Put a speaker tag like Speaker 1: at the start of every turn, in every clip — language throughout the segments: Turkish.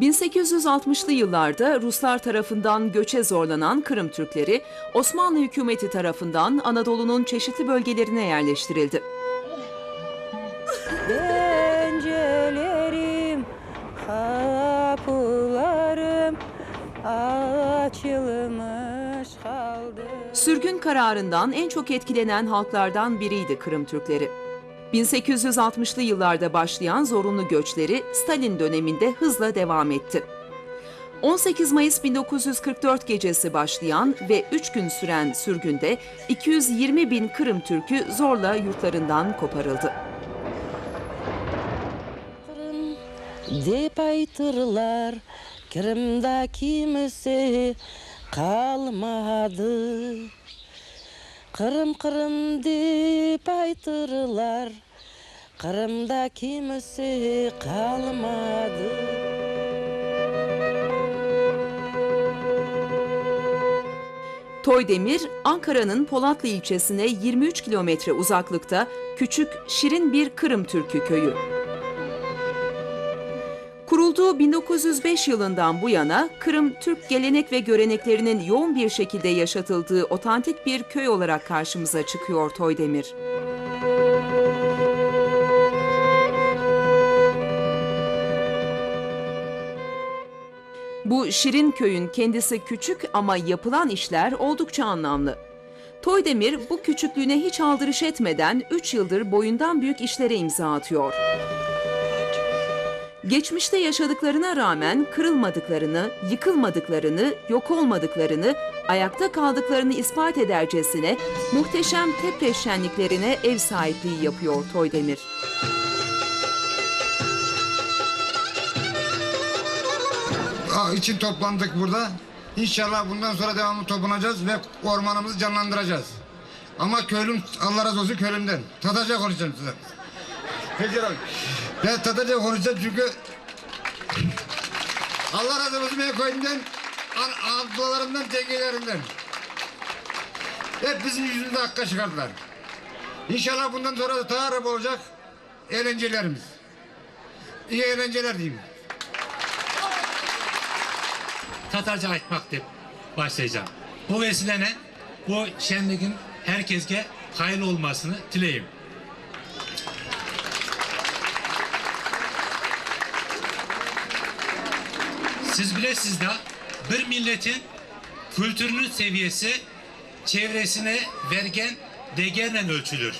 Speaker 1: 1860'lı yıllarda Ruslar tarafından göçe zorlanan Kırım Türkleri Osmanlı hükümeti tarafından Anadolu'nun çeşitli bölgelerine yerleştirildi.
Speaker 2: Pencerelerim, kapılarım açılmış kaldı.
Speaker 1: Sürgün kararından en çok etkilenen halklardan biriydi Kırım Türkleri. 1860'lı yıllarda başlayan zorunlu göçleri Stalin döneminde hızla devam etti. 18 Mayıs 1944 gecesi başlayan ve 3 gün süren sürgünde 220 bin Kırım Türk'ü zorla yurtlarından koparıldı.
Speaker 2: Kırım deyip aytırlar, Kırım'da kimse kalmadı. Kırım Kırım deyip aytırlar, Kırım'da kimse kalmadı.
Speaker 1: Toydemir, Ankara'nın Polatlı ilçesine 23 kilometre uzaklıkta küçük, şirin bir Kırım Türkü köyü. Kurulduğu 1905 yılından bu yana Kırım Türk gelenek ve göreneklerinin yoğun bir şekilde yaşatıldığı otantik bir köy olarak karşımıza çıkıyor Toydemir. Bu şirin köyün kendisi küçük ama yapılan işler oldukça anlamlı. Toydemir bu küçüklüğüne hiç aldırış etmeden 3 yıldır boyundan büyük işlere imza atıyor. Geçmişte yaşadıklarına rağmen kırılmadıklarını, yıkılmadıklarını, yok olmadıklarını, ayakta kaldıklarını ispat edercesine muhteşem Tepreş şenliklerine ev sahipliği yapıyor Toydemir.
Speaker 3: Aa, için toplandık burada. İnşallah bundan sonra devamlı toplanacağız ve ormanımızı canlandıracağız. Ama köylüm, Allah razı olsun köylümden. Tatarca konuşacağım size. Peki abi. Ben Tatarca konuşacağım çünkü Allah razı olsun benim köyümden, an- ablalarımdan, tengelerimden. Hep bizim yüzümüzde hakka çıkardılar. İnşallah bundan sonra da tarif olacak eğlencelerimiz. İyi eğlenceler diyeyim.
Speaker 4: Tatarca aytmak deyip başlayacağım. Bu vesileyle bu şenliğin herkese hayırlı olmasını dileyim. Siz bilesiniz de bir milletin kültürünün seviyesi çevresine vergen değerle ölçülür.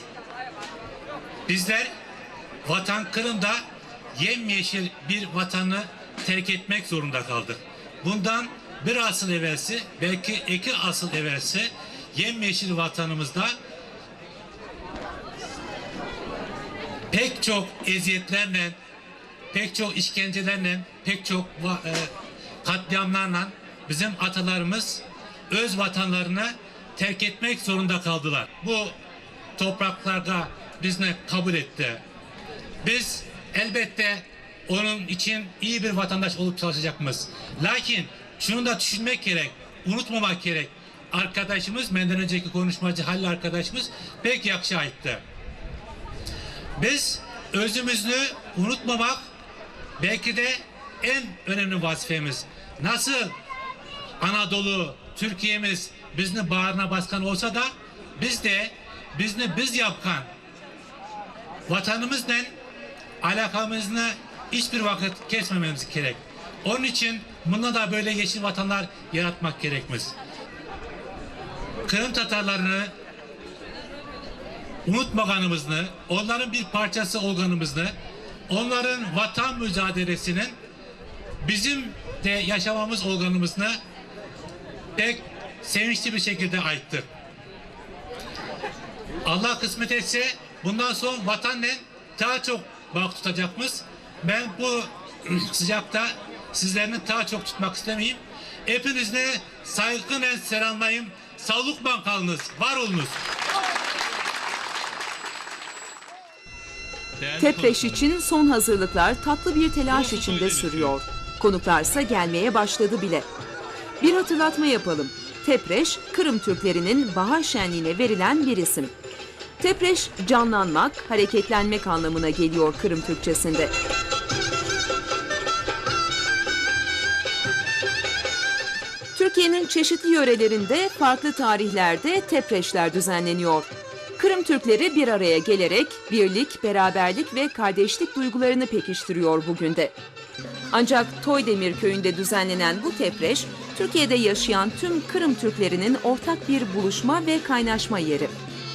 Speaker 4: Bizler vatan Kırım'da yemyeşil bir vatanı terk etmek zorunda kaldık. Bundan bir asıl evvelsi belki iki asıl evvelsi yemyeşil vatanımızda pek çok eziyetlerle, pek çok işkencelerle, pek çok e, katliamlarla bizim atalarımız öz vatanlarını terk etmek zorunda kaldılar. Bu topraklarda bizne kabul etti. Biz elbette onun için iyi bir vatandaş olup çalışacakmız. Lakin şunu da düşünmek gerek, unutmamak gerek. Arkadaşımız, benden önceki konuşmacı Halil arkadaşımız pek yakışa aitti. Biz özümüzü unutmamak belki de en önemli vazifemiz. Nasıl Anadolu, Türkiye'miz bizni bağrına baskan olsa da biz de bizni biz yapkan vatanımızla alakamızı hiçbir vakit kesmememiz gerek. Onun için bunda da böyle yeşil vatanlar yaratmak gerekmez. Kırım Tatarlarını unutmaganımızı, onların bir parçası olganımızı, onların vatan mücadelesinin bizim de yaşamamız olganımızı pek sevinçli bir şekilde aittir. Allah kısmet etse bundan sonra vatanla daha çok bağ tutacakmız. Ben bu sıcakta sizlerini daha çok tutmak istemeyeyim. Hepinizle saygıyla selamlayayım. Sağlıkla kalınız, var olunuz.
Speaker 1: Tepreş için son hazırlıklar tatlı bir telaş içinde sürüyor. Konuklarsa gelmeye başladı bile. Bir hatırlatma yapalım. Tepreş, Kırım Türklerinin bahar şenliğine verilen bir isim. Tepreş, canlanmak, hareketlenmek anlamına geliyor Kırım Türkçesinde. Dünyanın çeşitli yörelerinde farklı tarihlerde tepreşler düzenleniyor. Kırım Türkleri bir araya gelerek birlik, beraberlik ve kardeşlik duygularını pekiştiriyor bugün de. Ancak Toydemir köyünde düzenlenen bu tepreş, Türkiye'de yaşayan tüm Kırım Türklerinin ortak bir buluşma ve kaynaşma yeri.